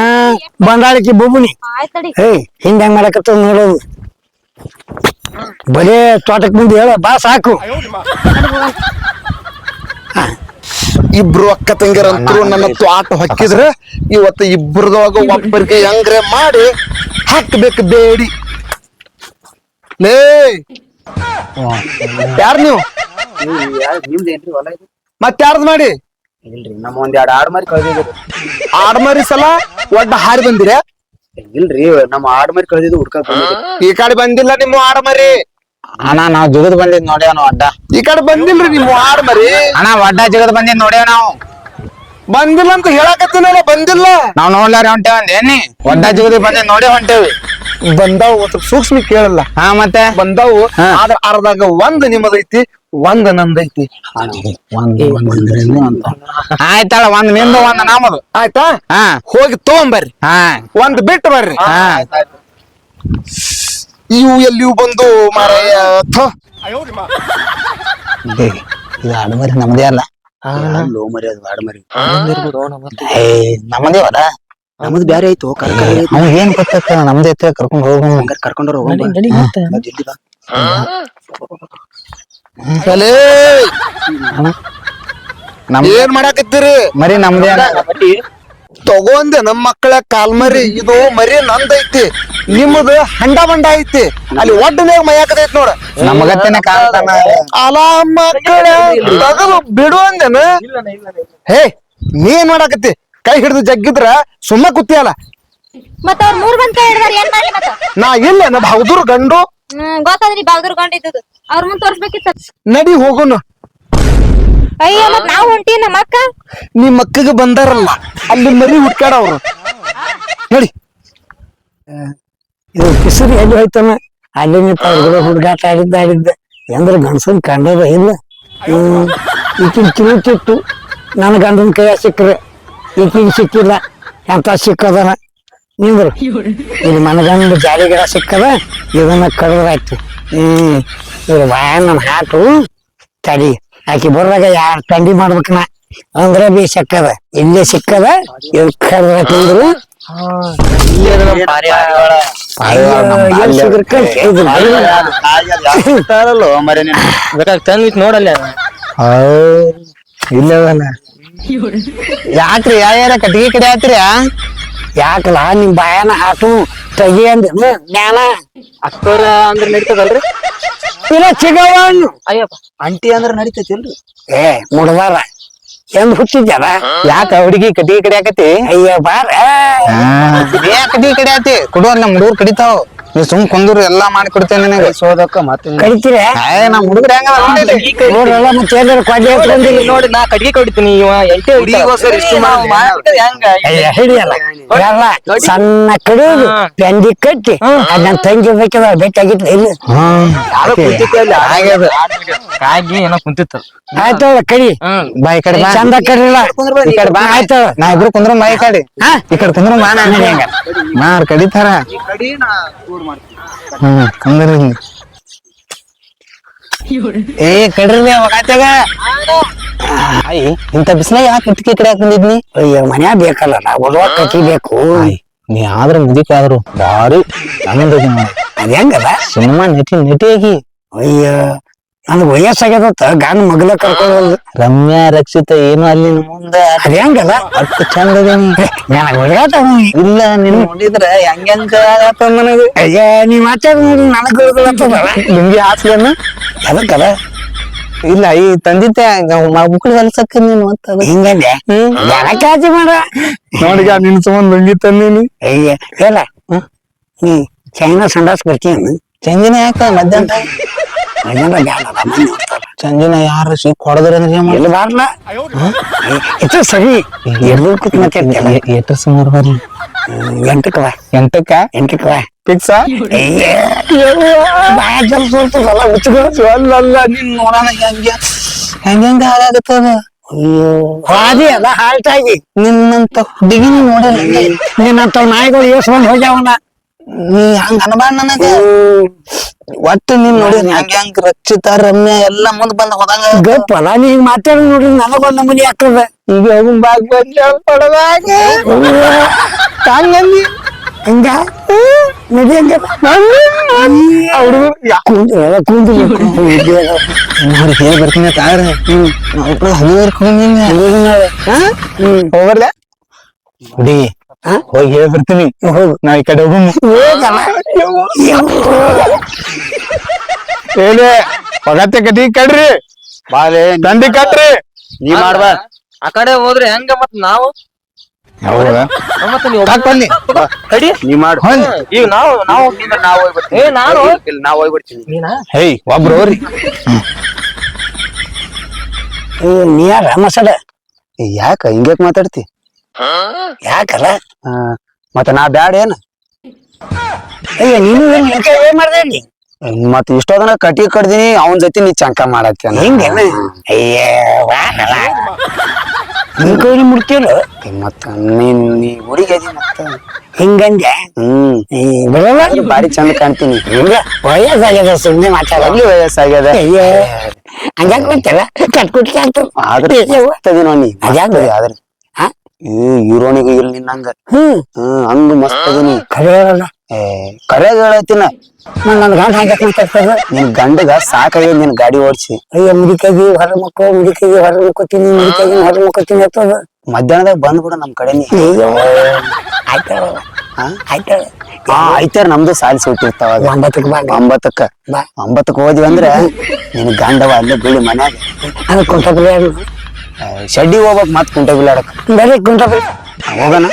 ಬಂದಾಳಿಕೆ ಬೊಬ್ಬುನಿ. ತಡಿ ಏಯ್ ಹಿಂಗ ಹೆಂಗ್ ಮಾಡಕತ್ತ ನೋಡೋದು ಬರೇ ತೋಟಕ್ ಮುಂದೆ ಹೇಳ ಬಾ ಸಾಕು. ಇಬ್ರು ಅಕ್ಕ ತಂಗಿರಂತರು ನನ್ನ ತ್ವಾಟ ಹಾಕಿದ್ರೆ ಇವತ್ತು ಇಬ್ರದೊಳಗ ಒಬ್ಬರಿಗೆ ಹೆಂಗ್ರೆ ಮಾಡಿ ಹಾಕ್ಬೇಕು ಬೇಡಿ. ಲೇ! ಯಾರ್ ನೀವು? ಮತ್ತಾರ್ದು ಮಾಡಿ? ಇಲ್ರಿ ನಮ್ಮ ಒಂದ್ ಎರಡ್ ಆಡ್ ಮಾರಿ ಕಳ್ದಿದ್ರಿ ಆಡ್ಮರಿ ಸಲ ಒಡ್ಡ ಹಾರಿ ಬಂದಿರ? ಇಲ್ರಿ ನಮ್ಮ ಆಡ್ ಮರಿ ಕಳ್ದಿದ್ದು ಹುಡ್ಕಾಕ್ ಬಂದಿದ್ರಿ ಈ ಕಡೆ ಬಂದಿಲ್ಲ ನಿಮ್ಮ ಆಡ ಮರಿ? ಅಣ್ಣ ನಾವ್ ಜಗದ್ ಬಂದಿದ್ ನೋಡ್ಯಾವ ನಾವು ಅಡ್ಡ? ಈ ಕಡೆ ಬಂದಿಲ್ರಿ ನಿಮ್ಮ ಆಡ ಮರಿ? ಅಣ್ಣ ಒಡ್ಡ ಜಗದ್ ಬಂದಿದ್ ನೋಡ್ಯಾವ ನಾವು? ಬಂದಿಲ್ಲ ಅಂತ ಹೇಳಕತ್ತಿನಲ್ಲ ಬಂದಿಲ್ಲ. ನಾವ್ ನೋಡ್ಲಾರ ಹೊಂಟೇವ ಏನಿ ಒಡ್ಡ ಜಗದ್ ಬಂದಿದ್ ನೋಡೇ ಹೊಂಟೇವಿ? ಬಂದಾವು ಸೂಕ್ಷ್ಮ ಕೇಳಲ್ಲ. ಹಾ ಮತ್ತೆ? ಬಂದಾವು. ಆದ್ರ ಅರ್ಧಾಗ ಒಂದ್ ನಿಮ್ಮದೈತಿ ಒಂದ್ ನಂದೈತಿ ಆಯ್ತಾಳ ಒಂದ್ ನಿಂದು ಒಂದ್ ನಮ್ಮದು ಆಯ್ತಾ? ಹಾ. ಹೋಗಿ ತಗೊಂಬರ್ರಿ. ಹಾ. ಒಂದ್ ಬಿಟ್ಟು ಬರ್ರಿ. ಹಾ. ಇವು ಎಲ್ಲಿಯೂ ಬಂದು ಮಾರಾಯ ಥು. ಇದು ನಮ್ದೇ ಅಲ್ಲ. ಲೋ ಮರಿ ಅದು ಆಡ್ ಮರಿ ಏ ನಮ್ಮದೇ ಅಲ್ಲ. ನಮ್ದು ಬ್ಯಾರೆ ಆಯ್ತು ಕರ್ಕರ ಅವ್ನ್ ಏನ್ ಗೊತ್ತ ನಮ್ದೇ ಐತೆ ಕರ್ಕೊಂಡ್ ಕರ್ಕೊಂಡ್ರ ಜಲ್ದಿ ಬಾ. ಏನ್ ಮಾಡಾಕತ್ತೀರಿ? ಮರಿ ನಮ್ದೇ ತಗೊಂಡೆ ನಮ್ ಮಕ್ಕಳ ಕಾಲ್ಮರಿ ಇದು ಮರಿ ನಂದೈತಿ. ನಿಮ್ಮದು ಹಂಡ ಬಂಡ ಐತಿ. ಅಲ್ಲಿ ಒಡ್ಡನೇ ಮೈಯಾಕದೈತಿ ನೋಡ. ನಮಗತ್ತೇನೆ ಅಲ ಮಕ್ಕಳ ತಗದು ಬಿಡು ಅಂದೇನ? ಹೇ ನೀ ಏನ್ ಮಾಡಾಕತ್ತಿ? ಕೈ ಹಿಡಿದು ಜಗ್ಗಿದ್ರ ಸುಮ್ಮ ಕುತ್ತಿಯಲ್ಲ ಮತ್ತ ಅವ್ರ ಮೂರ್ ಬಂದ್ ಕೈ ಹಿಡ್ದಾರ ಏನ್ ಮಾಡ್ಲಿ ಮತ್ತ? ನಾ ಇಲ್ಲ ನಾ ಬಹದ್ದೂರ್ ಗಂಡು. ಗೊತ್ತಾದ್ರಿ ಗೊತ್ತದ್ರಿ ಬಾಗ್ದುರ್ಕೊಂಡಿದ್ದು ಅವ್ರ ಮುಂದ್ ತೋರ್ಸ್ಬೇಕಿತ್ತ. ನಡಿ ಹೋಗೋಣ. ಅಯ್ಯೋ ಮತ್ ನಾವ್ ಹೊಂಟಿ ನಮ್ಮ ಅಕ್ಕ? ನಿಮ್ ಮಕ್ಕಗೆ ಬಂದಾರಲ್ಲ ಅಲ್ಲಿ ಮರಿ ಹುಡ್ಕಾಡ ಅವ್ರು. ನಡಿ. ಇದು ಕಿಸರಿ ಎಲ್ಲಿ ಹೋಯ್ತಾನ ಅಲ್ಲಿ ನಿಂತ ಹುಡುಗಾಟ ಆಡಿದ್ದ ಆಡಿದ್ದ. ಎಂದ್ರ ಗಂಡಸನ್ ಕಂಡದ ಇಲ್ಲ. ಹ್ಮ್. ಈಕಿನ ಕಿರುತಿಟ್ಟು ನನ್ನ ಗಂಡನ ಕೈಯ ಸಿಕ್ಕ್ರೆ ಈಕಿನ ಸಿಕ್ಕಿಲ್ಲ ಎಂತ ಸಿಕ್ಕದನ? ನಿಂದ್ರು. ಇಲ್ಲಿ ಮನಗಂಡ ಜಾಲಿ ಗಿಡ ಸಿಕ್ಕದ ಇದನ್ನ ಕಡದಾಯ್ತು ಹ್ಮ್. ಇದು ಬಾಯ ನನ್ನ ಹಾಟು ತಡಿ. ಆಕಿ ಬರುವಾಗ ಯಾರು ತಂಡಿ ಮಾಡ್ಬೇಕನ ಅಂದ್ರೆ ಬಿ ಸಿಕ್ಕದ. ಇಲ್ಲೇ ಸಿಕ್ಕದ ಮರಿ ತಂದ್ ನೋಡಲ್ಲ ಯಾಕ್ರಿ ಯಾರ ಕಟ್ಟಿಗೆ ಕಡೆ ಆತ್ರಿ? ಯಾಕಲ್ಲ, ನಿಮ್ ಬಾಯನ ಹಾಟು ತಗಿ ಅಂದ್ರೆ ಜ್ಞಾನ ಅಕ್ಕರ ಅಂದ್ರ ನಡೀತದಲ್ರಿ? ಇಲ್ಲ ಚಿಗವನ್. ಅಯ್ಯಪ್ಪ. ಅಂಟಿ ಅಂದ್ರ ನಡೀತೈತಿಲ್ರಿ ಏ ಮುಡವಾರ ಎಂದ್ ಹುಟ್ಟಿದ್ಯಾರ ಯಾಕ ಹುಡುಗಿ ಕಟಿಗೆ ಕಡೆ ಅಯ್ಯೋ ಅಯ್ಯ ಬಾರ ಕಟಿಗೆ ಕಟ್ಟಿಗೆ ಕಡೆ ಆತಿ ಕೊಡುವಲ್ಲ ನಮ್ಮ ಹುಡುಗರು ಕಡಿತಾವ್. ನೀ ಸುಮ್ ಕುಂದ್ರು ಎಲ್ಲಾ ಮಾಡ್ಕೊಡ್ತೇನೆ ನಿನಗೆ. ಸೋದಕ್ಕ ಮತ್ತೆ ಕಡಿತೀರ ಏ ನಮ್ಮ ಹುಡುಗರು ಹೆಂಗ ನೋಡ್ರಲ್ಲ ಮತ್ತೆ ಏನಾರ ಕೊಡ್ಲಿ ಹಾಕೊಂಡಿಲ್ಲ ನೋಡಿ ನಾ ಕಡಿಗೆ ಕೊಡ್ತೀನಿ. ಇವ ಎಂಟೆ ಹುಡುಗಿಗೋಸ್ಕರ ಇಷ್ಟು ಹೆಂಗ? ಅಯ್ಯ ಹಿಡಿಯಲ್ಲ. ಎಲ್ಲ ಸಣ್ಣ ಕಡಿ ಬೆಂದಿ ಕಟ್ಟಿ ಅದ್ ನನ್ ತಂಗಿ ಬೇಕದ ಬೇಕಾಗಿತ್ತು. ಇಲ್ಲಿ. ಆಗ್ಯದ ಕಾಗಿ ಏನೋ ಕುಂತಿತ್ತು. ಆಯ್ತು ಕಡಿ. ಬಾ ಈ ಕಡೆ ಚಂದ ಕಡಿಲ್ಲ ಈ ಕಡೆ ಬಾ. ಆಯ್ತು ನಾ ಇಬ್ರು ಕುಂದ್ರ ಬಾ ಕಡಿ? ಈ ಕಡೆ ಕುಂದ್ರ ಬಾ ನಾನು ಹೆಂಗ? ಕಡಿತಾರ. ಕಡಿ ನಾ ಹ್ಮ್ ಏ ಕಡ್ರಿ ಒಗಾತ್ಯಾಗ ಅಯ್ಯ ಇಂತ ಬಿಸಿಲ ಯಾಕೆ ಕಟ್ಟಿಗೆ ಕಡೆ ಹಾಕೊಂಡಿದ್ನಿ ಅಯ್ಯ ಮನ್ಯಾಗ ಬೇಕಲ್ಲ ನಾವು ಕಟ್ಟಿ ಬೇಕು. ನೀ ಆದ್ರ ಮುದಿಕ ಆದ್ರು ಭಾರಿ ಆನಂದ ಅದ್ ಹೆಂಗದ? ಸಿನಿಮಾ ನಟಿ ನಟಿಯಾಗಿ. ಅಯ್ಯ. ನನಗ್ ವಯಸ್ಸಾಗ್ಯದತ್ತ ಗಾನ ಮಗ್ಲ ಕರ್ಕೊಳ್ಳೋದು ರಮ್ಯಾ ರಕ್ಷಿತ ಏನು ಅಲ್ಲಿ ಮುಂದೆ ಅದ್ ಹೆಂಗದ ಅಷ್ಟು ಚಂದ ಅದೇನಿ ನನಗ್ ಒಳಗಾಟ ಇಲ್ಲ ನಿನ್ ನೋಡಿದ್ರ ಹೆಂಗ ಹೆಂಗ ನನಗ ಅಯ್ಯ ನೀ ಮಾತಾಡ ನನಗ್ ಗೊತ್ತಾಗ್ತದಲ್ಲ ನಿಮ್ಗೆ ಹಾಸ್ಲನ್ನ ಅದಕ್ಕದ ಇಲ್ಲ ಈ ತಂದಿದ್ದೆ ಮಕ್ಕಳು ಹೊಲ್ಸಕ್ಕ ನೀನು ಅಂತ. ಹಿಂಗಂದೆ? ಕಾಳಜಿ ಮಾಡ? ನೋಡಿಗ ನಿನ್ ಸಂಬಂಧ ಲುಂಗಿ ತಂದೀನಿ ಅಯ್ಯ ಹೇಳ. ನೀ ಚೈನಾ ಸಂಡಾಸ್ ಬರ್ತೀನಿ ಚಂದಿನ ಯಾಕ ಮಧ್ಯಾಹ್ನ ಮನೆಯಲ್ಲ ಬ್ಯಾಡಲ್ಲ ಮನೆ ಹೋಗ್ತಾರ ಯಾರು ಸಿಕ್ ಹೊಡೆದ್ರ ಎಲ್ಲಿ ಬಾರ್ಲ? ಇದು ಸರಿ. ಎಲ್ಲೂ ಕೂತ್ ಮಾತಾಡ್ತಿಯಲ್ಲ ಎಟ್ಟ ಸುಮಾರು ಬರ್ಲಿ ಎಂಟಕ್ಕೆ ಬಾ. ಎಂಟಕ್ಕ? ಎಂಟಕ್ಕೆ ಬಾ. ಫಿಕ್ಸ ಬಾಯ ಜಲ್ ಸೋರ್ತದಲ್ಲ ಉಚ್ಚಿಗಳು ಅಲ್ಲಲ್ಲ ನಿನ್ ನೋಡೋಣ ಹೆಂಗ? ಹೆಂಗ ಅಯ್ಯೋ ಹಾದಿ ಅದ ಹಾಲ್ಟ್ ಆಗಿ. ನಿನ್ನಂತ ಹುಡುಗಿನ ನೋಡಲ್ಲ. ನಿನ್ನಂತ ನಾಯಿಗಳು ಯೋಸ್ ಬಂದ್ ಹೋಗ್ಯಾವನ ನೀ ಹಂಗ ಅನ್ಬಾರ್ದ ನನಗ? ಒಟ್ಟು ನೀನ್ ನೋಡಿ ಹೆಂಗ ಹೆಂಗ ರಕ್ಷಿತ ರಮ್ಯ ಎಲ್ಲಾ ಮುಂದ್ ಬಂದ ಹೋದಂಗ ಗಪ್ಪಲ್ಲ ನೀ ಮಾತಾಡ ನೋಡ್ರಿ ನನಗೊಂದ್ ನಮೂನಿ ಆಗ್ತದ ಈಗ ಹೋಗುನ್ ಬಾಗ್ ಬಂದ್ ಪಡದಾಗ ಹಂಗಂದಿ ಹಂಗ. ನದಿ ಹಂಗ ಅವ್ರು ಕುಂದ್ರ ನೋಡಿ ಹೇಳಿ ಬರ್ತೀನಿ ತಾರ. ನಾವು ಹ್ಮ್. ಹೋಗ್ಬರ್ಲೆ? ಹುಡುಗಿ ಹೋಗಿ ಹೇಳಿ ಬರ್ತೀನಿ. ಹೋಗು. ನಾ ಈ ಕಡೆ ಹೋಗು ಹೇಳಿ. ಕಟ್ಟಿ ಹೊಗತ್ತೆ ಕಟಿ ಕಡ್ರಿ ಬಾಲೆ ತಂದಿ ಕಟ್ರಿ. ನೀ ಮಾಡ್ಬಾ. ಆ ಕಡೆ ಹೋದ್ರೆ ಹೆಂಗ ಮತ್ ನಾವು? ಹೌದಾ? ಮತ್ತೆ ನೀವು ಕಾಕ್ ಬನ್ನಿ. ತಡಿ ನೀ ಮಾಡು. ಈಗ ನಾವು ನಾವು ನಾವು ಹೋಗ್ಬಿಡ್ತೀವಿ. ಏ ನಾನು ಇಲ್ಲಿ ನಾವು ಹೋಗ್ಬಿಡ್ತೀವಿ. ನೀನಾ? ಹೇಯ್ ಒಬ್ರು ಹೋಗ್ರಿ. ಏ ನೀ ಯಾರ? ಮಸಡ ಯಾಕ? ಹಿಂಗ್ಯಾಕ್ ಮಾತಾಡ್ತಿ? ಯಾಕಲ್ಲ? ಮತ್ತ ನಾ ಬ್ಯಾಡ ಏನ? ಅಯ್ಯ ನೀನು ಏನ್ ಯಾಕೆ ಏನ್ ಮಾಡ್ದೆ ಇಲ್ಲಿ? ಮತ್ ಇಷ್ಟೋದನ ಕಟ್ಟಿ ಕಡ್ದಿನಿ ಅವನ್ ಜೊತೆ ನೀ ಚಂಕ ಮಾಡತ್ತೆ ಹಿಂಗೇನ ಅಯ್ಯ ನಿನ್ ಕೈ ಮುಡ್ತಿಲ್ಲ ಮತ್ತ ನೀನ್ ನೀ ಹುಡುಗಿ ಮತ್ತ? ಹಿಂಗಂದೆ ಹ್ಮ್. ಬರಲ್ಲ? ಬಾರಿ ಚಂದ ಕಾಣ್ತೀನಿ. ಹಿಂಗ? ವಯಸ್ಸಾಗ್ಯದ ಸುಮ್ಮನೆ ಮಾತಾಡಲಿ ವಯಸ್ಸಾಗ್ಯದ? ಅಯ್ಯ. ಹಂಗಾಗ ಗೊತ್ತಲ್ಲ ಕಟ್ಕೊಟ್ಟಿ ಆಗ್ತದ. ಆದ್ರೆ ನೋಡಿ ಅದ್ಯಾಕ್? ಆದ್ರೆ ಈ ಹೀರೋನಿಗೆ ಇಲ್ಲ ನಿನ್ನಂಗ. ಹ್ಮ್ ಹ್ಮ್ ಹಂಗ ಮಸ್ತ್ ಅದೀನಿ. ಖರೆ ಹೇಳಲ್ಲ ಏ ಕರೆ ಹೇಳತ್ತಿನ ನಾನು ನನ್ನ ಗಂಡ ಮಾತಾಡ್ತದ ನಿನ್ ಗಂಡಗ ಸಾಕಾಗ್ಯದ ನಿನ್ ಗಾಡಿ ಓಡಿಸಿ. ಅಯ್ಯ ಮುಡಿಕಾಗಿ ಹೊರ ಮಕ್ಕೋ ಮುಡಿಕಾಗಿ ಹೊರ ಮಕ್ಕೋತೀನಿ ಮುಡಿಕಾಗಿ ಹೊರ ಮಕ್ಕೋತೀನಿ ಅಂತದ ಮಧ್ಯಾಹ್ನದಾಗ ಬಂದ್ಬಿಡ ನಮ್ ಕಡೆ ಆಯ್ತಾರ ಅಯ್ಯೋ ಆಯ್ತಾಳ? ಆಯ್ತಾಳ ಹಾ ಐತಾರ ನಮ್ದು ಸಾಲಿಸಿ ಸುಟ್ಟಿರ್ತಾವ. ಒಂಬತ್ತಕ್ಕೆ ಬಾ. ಒಂಬತ್ತಕ್ಕ. ಒಂಬತ್ತಕ್ಕೆ ಹೋದ್ವಿ ಅಂದ್ರೆ ನಿನ್ ಗಂಡವ ಅಲ್ಲೇ ಬೀಳಿ ಮನ್ಯಾಗ. ಅದಕ್ಕೆ ಕುಂಟಪುರಿ ಏ, ಹೋಗ್ಬೇಕು ಮತ್ತೆ ಕುಂಟೆ ಕುಂಟ ಬಿಲಾಡಕ್ ಕುಂಟೆ ಕುಂಟಪುರಿ ಹೋಗಣ.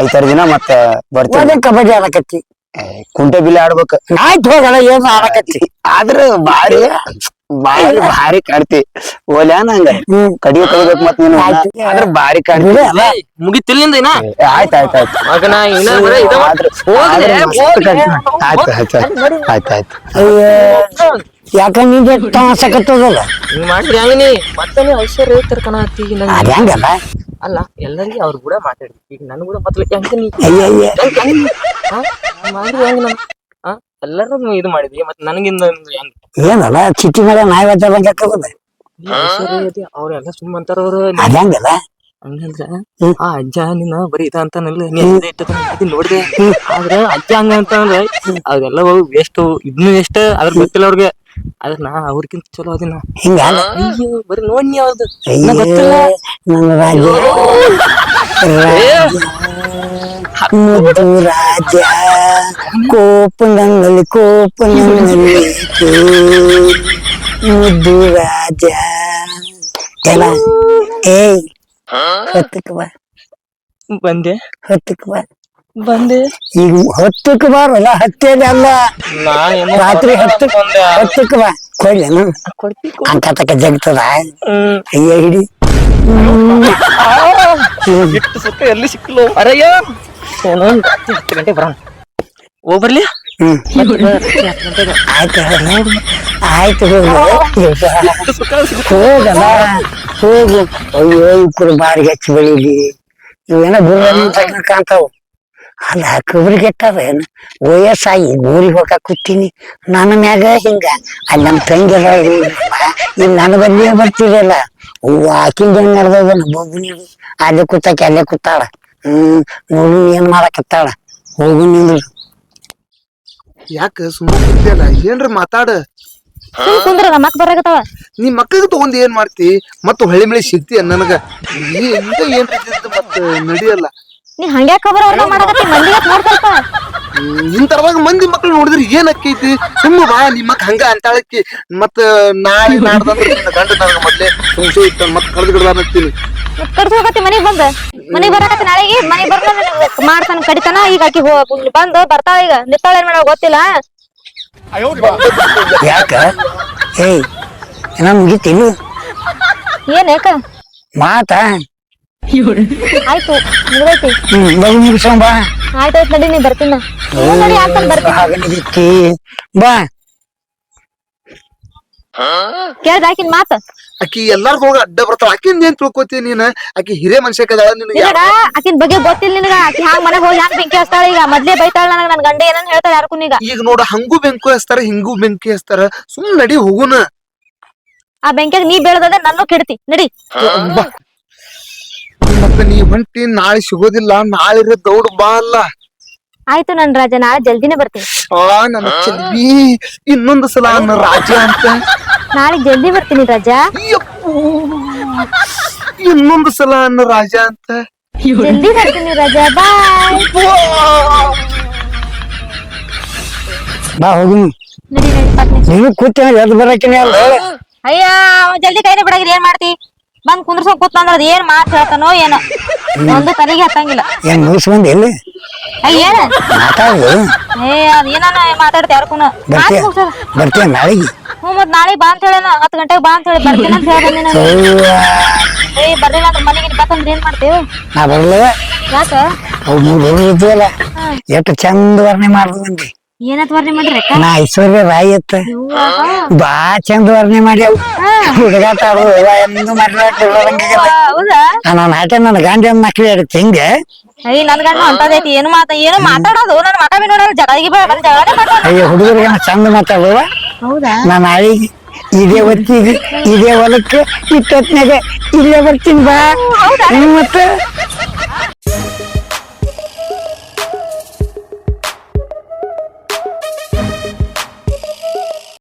ಐತಾರ ದಿನ ಮತ್ತೆ ಬರ್ತೀವಿ ಕಬಡ್ಡಿ ಆಡಕತ್ತಿ. ಏ, ಕುಂಟೆ ಬಿಲ್ ಆಡ್ಬೇಕ ಆಯ್ತು ಹೋಗಲ್ಲ ಏನು ಆಡಕತ್ತಿ. ಆದ್ರ ಬಾರಿ ಬಾರಿ ಭಾರಿ ಕಾಡ್ತಿ ಓಲ್ಯಾನ ಹಂಗ ಹ್ಮ್. ಕಡಿಯೋ ಕಡಿಬೇಕ್ ಮತ್ ನೀನು. ಆದ್ರೆ ಭಾರಿ ಕಾಡ್ತಿ. ಮುಗಿತಿಲ್ಲಿಂದ ಇನ್ನ? ಆಯ್ತಾಯ್ತು ಆಯ್ತ್ ಆಯ್ತ್ ಆಯ್ತ್. ಮಗನ ಇನ್ನ ಬರೀ ಇದ. ಆಯ್ತ್ ಆಯ್ತ್ ಆಯ್ತ್ ಆಯ್ತ್ ಯಾಕ ನಿಂಗೆ ತಮಾಸಕತ್ತದಲ್ಲ ಹಿಂಗ್ ಮಾಡ್ರಿ ಹಂಗ ನೀ ಮತ್ತೆ ನೀ ಐಶ್ವರ್ಯ ಈಗ ನಂಗೆ ಅದ ಹೆಂಗಲ್ಲ ಅಲ್ಲ ಎಲ್ಲರಿಗೂ ಅವ್ರ ಕೂಡ ಮಾತಾಡಿ. ಈಗ ನನ್ ಕೂಡ ಮತ್ತೆ ಹೆಂಗ ನೀ? ಅಯ್ಯ ಅಯ್ಯ ಹೆಂಗ್ ಹೆಂಗ್? ನೀ? ಹಾ? ಹಿಂಗ್ ಮಾಡ್ರಿ ಹೆಂಗ್ ನಮ್ ಹಾ? ಎಲ್ಲರೂ ಇದು ಮಾಡಿದ್ವಿ ಮತ್ತೆ ನನಗಿಂದ ಹೆಂಗ್? ಏನಲ್ಲ ಚಿಟ್ಟಿ ಮೇಲೆ ನಾಯಿ ಒದ್ದ ಬಂದ ಈ ಐಶ್ವರ್ಯ ಅದಿ ಅವ್ರೆಲ್ಲ ಸುಮ್ಮ ಅಂತಾರ ಅವ್ರು. ಅದ ಹೆಂಗಲ್ಲ? ಹಂಗಂದ್ರ ಆ ಅಜ್ಜ ನಿನ್ನ ಬರೀ ಇದ ಅಂತಾನಲ್ಲ ನೀ ಹಿಂದೆ ನೋಡ್ದೆ. ಆದ್ರ ಅಜ್ಜ ಹಂಗ ಅಂತಂದ್ರೆ ಅವ್ರೆಲ್ಲ ವೇಸ್ಟ್ ಇದ್ನು ವೇಸ್ಟ್ ಅದ್ರ ಗೊತ್ತಿಲ್ಲ ಅವ್ರಿಗೆ. ಆದ್ರ ನಾ ಅವ್ರಕ್ಕಿಂತ ಚಲೋ ಅದಿನ ಹಿಂಗಲ್ಲ ಅಯ್ಯೋ ಬರೀ ನೋಡ್ ನೀ ಯಾವ್ದು ಅಯ್ಯ ಗೊತ್ತಿಲ್ಲ ನನ್ನ ರಾಜ ರಾಜ ಮುದ್ದು ರಾಜ ಕೋಪನಂಗಲಿ ಕೋಪನಂಗಲಿ ಮುದ್ದು ರಾಜ ಎಲ್ಲ ಏಯ್ ಹೊತ್ತಕ್ಕೆ ಬಾ ಬಂದೆ ಹೊತ್ತಕ್ಕೆ ಬಾ ಬಂದೆ. ಈಗ ಹತ್ತಕ್ಕೆ ಬಾರಲ್ಲ ಹತ್ತೇನೆ ಅಲ್ಲ. ರಾತ್ರಿ ಹತ್ತು ಬಂದೆ. ಹತ್ತಕ್ಕೆ ಬಾ. ಕೊಡ್ಲೇನು ಕೊಡ್ತಿ ಅಂಕ ತಕ ಜಗ್ತದ? ಹ್ಮ್. ಅಯ್ಯ ಹಿಡಿ ಇಟ್ಟು ಸುತ್ತ ಎಲ್ಲಿ ಸಿಕ್ಕಲು ಅರಯ್ಯ. ಹತ್ತು ಗಂಟೆ ಬರೋಣ. ಹೋಗ್ ಬರ್ಲಿ. ಆಯ್ತು ಆಯ್ತು ಹೋಗು. ಹೋಗಲ್ಲ ಹೋಗು. ಅಯ್ಯೋ ಇಬ್ಬರು ಬಾರಿಗೆ ಹಚ್ಚಿ ಬೆಳಿಗ್ಗೆ ಇವೇನೋ ಗುರು ಕಾಣ್ತಾವು. ಅಲ್ಲ ಕಬ್ರಿ ಏನ? ವಯಸ್ಸಾಗಿ ಊರಿಗೆ ಹೋಗಾಕ ಕೂತೀನಿ. ನನ್ನ ಮ್ಯಾಗ ಹಿಂಗ. ಅಲ್ಲಿ ನಮ್ಮ ತಂಗಿ ಇಲ್ಲಿ. ನನ್ನ ಬಂದೇ ಬರ್ತಿರಲ್ಲ ಹೂವು ಆಕಿಂದ ಹೆಂಗ್ ನಡ್ದದ ಬೊಬ್ಬು ಅಲ್ಲೇ ಕೂತಾಕಿ ಅಲ್ಲೇ ಕೂತಾಳ. ಹ್ಮ್ ನೋಡು ಏನ್ ಮಾಡಕತ್ತಾಳ. ಹೋಗು ನಿಂದ್ರು ಯಾಕ ಸುಮ್ಮನೆ ಏನ್ರ ಮಾತಾಡ? ಸುಮ್ ಕುಂದ್ರ ಮತ್ ಬರಾಕತ್ತಾವ ನೀ ಮಕ್ಕಳಿಗೆ ತಗೊಂಡ್ ಏನ್ ಮಾಡ್ತಿ? ಮತ್ತ ಹೊಳಿ ಮಳಿ ಸಿಗ್ತೀಯ ನನಗ? ಏನ್ ಇದ್ದಿದ್ದು ಮತ್ತ? ನಡಿಯಲ್ಲ. ನೀ ಹಂಗ್ಯಾಕ ಖಬರ್ ಅವ್ರನ್ನ ಮಾಡಕತ್ತಿ? ಮಂದಿಗೆ ನೋಡ್ಕೊಳ್ಪ ಹ್ಮ್, ಇಂತರವಾಗ ಮಂದಿ ಮಕ್ಳು ನೋಡಿದ್ರೆ ಏನ್ ಅಕ್ಕೈತಿ? ಸುಮ್ಮ ಬಾ ನಿಮ್ಮ ಮಕ್ ಹಂಗ ಅಂತಾಳಕ್ಕಿ. ಮತ್ತ ನಾಳೆ ನಾಡ್ದಂದ್ರೆ ನಿನ್ನ ಗಂಡ ನನಗ ಮೊದ್ಲೇ ಸುಮ್ಸು ಇತ್ತ ಮತ್ ಕಳ್ದ ಗಿಡದ ಅಂತೀನಿ. ಮತ್ ಕಡ್ಸಿ ಹೋಗತ್ತಿ ಮನಿಗ್ ಬಂದ? ಮನಿಗ್ ಬರಾಕತ್ತಿ ನಾಳೆಗೆ ಮನಿಗ್ ಬರ್ತ ಮಾಡ್ತಾನ ಕಡಿತಾನ? ಈಗ ಆಕಿ ಹೋ- ಬಂದು ಬರ್ತಾಳ ಈಗ? ನಿತ್ತಾಳ ಏನ್ ಮಾಡೋ ಗೊತ್ತಿಲ್ಲ? ಯಾಕ? ಏಯ್ ಏನ ಮುಗಿತೀನಿ ಏನ್ ಯಾಕ? ಮಾತಾ? ಆಯ್ತು ಮುಗ್ದೈತಿ. ಲಗು ಮುಗಿಸೋಣ ಬಾ. ಆಯ್ತಾಯ್ತು ನಡಿ ನೀ ಬರ್ತೀನ. ನಡಿ ಆಗ್ತಾನ ಬರ್ತೀನಿ. ಹಾಗನಿದಿತ್ತಿ ಬಾ. ಕೇಳ್ದ ಆಕಿನ್ ಮಾತ. ಆಕಿ ಎಲ್ಲಾರ್ ಹೋಗ ಅಡ್ಡ ಬರ್ತಾಳ. ಆಕಿನ್ ಏನ್ ತಿಳ್ಕೊತಿ ನೀನ್? ಆಕಿ ಹಿರೇ ಮನುಷ್ಯ ಕದಾಳ ನಿನಗೆ. ನಿನಗ ಆಕಿನ್ ಬಗ್ಗೆ ಗೊತ್ತಿಲ್ಲ ನಿನಗ. ಆಕಿ ಹ್ಯಾಂಗ್ ಮನೆ ಹೋಗಿ ಹ್ಯಾಂಗ್ ಬೆಂಕಿ ಹಚ್ತಾಳ ಈಗ? ಮೊದ್ಲೇ ಬೈತಾಳ ನನಗ ನನ್ ಗಂಡ ಏನನ್ ಹೇಳ್ತಾಳ ಯಾರ್ಗೂ ಈಗ? ಈಗ ನೋಡ ಹಂಗೂ ಬೆಂಕು ಹಚ್ತಾರ ಹಿಂಗೂ ಬೆಂಕಿ ಹಚ್ತಾರ. ಸುಮ್ ನಡಿ ಹೋಗುನ. ಆ ಬೆಂಕಿಯಾಗ ನೀ ಬೆಳೆದ್ರೆ ನನ್ನ ಕೆಡ್ತಿ. ನಡಿ. ಬಾ ಮತ್ತ ನೀ ಹೊಂಟಿ ನಾಳೆ ಸಿಗೋದಿಲ್ಲ ನಾಳೆ ದೌಡ್ ಬಾ ಅಲ್ಲ. ಆಯ್ತು ನನ್ ರಾಜ ನಾಳೆ ಜಲ್ದಿನೇ ಬರ್ತೀನಿ. ಆ ನನ್ನ ಚೆಲ್ವಿ ಇನ್ನೊಂದು ಸಲ ನನ್ನ ರಾಜ ಅಂತ. ನಾಳೆ ಜಲ್ದಿ ಬರ್ತೀನಿ ರಾಜ. ಯಪ್ಪು. ಇನ್ನೊಂದು ಸಲ ನನ್ನ ರಾಜ ಅಂತ. ಜಲ್ದಿ ಬರ್ತೀನಿ ರಾಜ ಬಾಯ್ ಬಾ ಹೋಗಿ. ನಡಿ ನಡಿ ನೀನು ಕೂತ ಎದ್ದು ಬರಕಿನ ಅಲ್ಲ ಅಯ್ಯ ಅವ ಜಲ್ದಿ ಕೈನೇ ಬಿಡಾಗಿರಿ ಏನ್ ಮಾಡ್ತಿ? ಬಂದ್ ಕುಂದ್ರಸ ಕೂತ್ನಂದ್ರ ಅದ್ ಏನ್ ಮಾತ್ ಹೇಳ್ತಾನೋ ಏನೋ. ಒಂದು ತಲೆಗೆ ಹತ್ತಂಗಿಲ್ಲ ಏನ್ ಮುಗಿಸ್ಕೊಂಡ್ ಎಲ್ಲಿ? ಅಯ್ಯ ಏನ? ಏ ಅದ್ ಏನಾನ ಮಾತಾಡ್ತ ಯಾರಕ್ಕೂನ ಬರ್ತೀಯ? ಬರ್ತೀಯ ನಾಳೆಗೆ? ಹ್ಞೂ ಮತ್ ನಾಳೆ ಬಾ ಅಂತ ಹೇಳೇನ ಹತ್ತು ಗಂಟೆಗೆ ಬಾ ಅಂತ ಹೇಳಿ ಬರ್ತೀನಿ ಅಂತ ಹೇಳಿ ನಾನು. ಅವ್ವ, ಏ ಬರ್ಲಿಲ್ಲ ಅಂದ್ರೆ ಮನೆಗೆ ಬತ್ತಂದ್ರೆ ಏನ್ ಮಾಡ್ತೇವೆ ನಾ ಯಾಕ? ಅವು ಮೂರು ಹುಡುಗರು ಇದ್ವಲ್ಲ. ಎಷ್ಟು ಚಂದ ವರ್ಣೆ ಮಾಡ್ದಂಗೆ ಏನತ್ ವರ್ಣೆ ಮಾಡ್ರಿ ಅಕ್ಕ? ನಾ ಐಶ್ವರ್ಯ ರಾಯ್ ಅತ್ತ. ಬಾ ಚಂದ ವರ್ಣೆ ಮಾಡ್ಯಾವ ಹುಡುಗಾಟ ಎಂದು ನಾನು ಆಟ ನನ್ನ ಗಾಂಧಿ ಅಮ್ಮ ಮಕ್ಳು ಹೇಳುತ್ತೆ ಹಿಂಗೆ. ಅಯ್ಯ ನನ್ ಗಂಡ ಹೊಂಟದೈತಿ ಏನು ಮಾತ ಏನು ಮಾತಾಡೋದು ನನ್ನ ಮಾತಾ ಬಿ ನೋಡಲ್ಲ ಅಯ್ಯೋ ಹುಡುಗರಿಗೆ ಚಂದ ಮಾತಾಡುವ. ನಾನು ಆಳಿಗೆ ಇದೇ ಹೊತ್ತಿಗೆ ಇದೇ ಹೊಲಕ್ಕೆ ಇಟ್ಟೊತ್ನಾಗ ಇಲ್ಲೇ ಬರ್ತೀನಿ ಬಾ. ಮತ್ತೆ?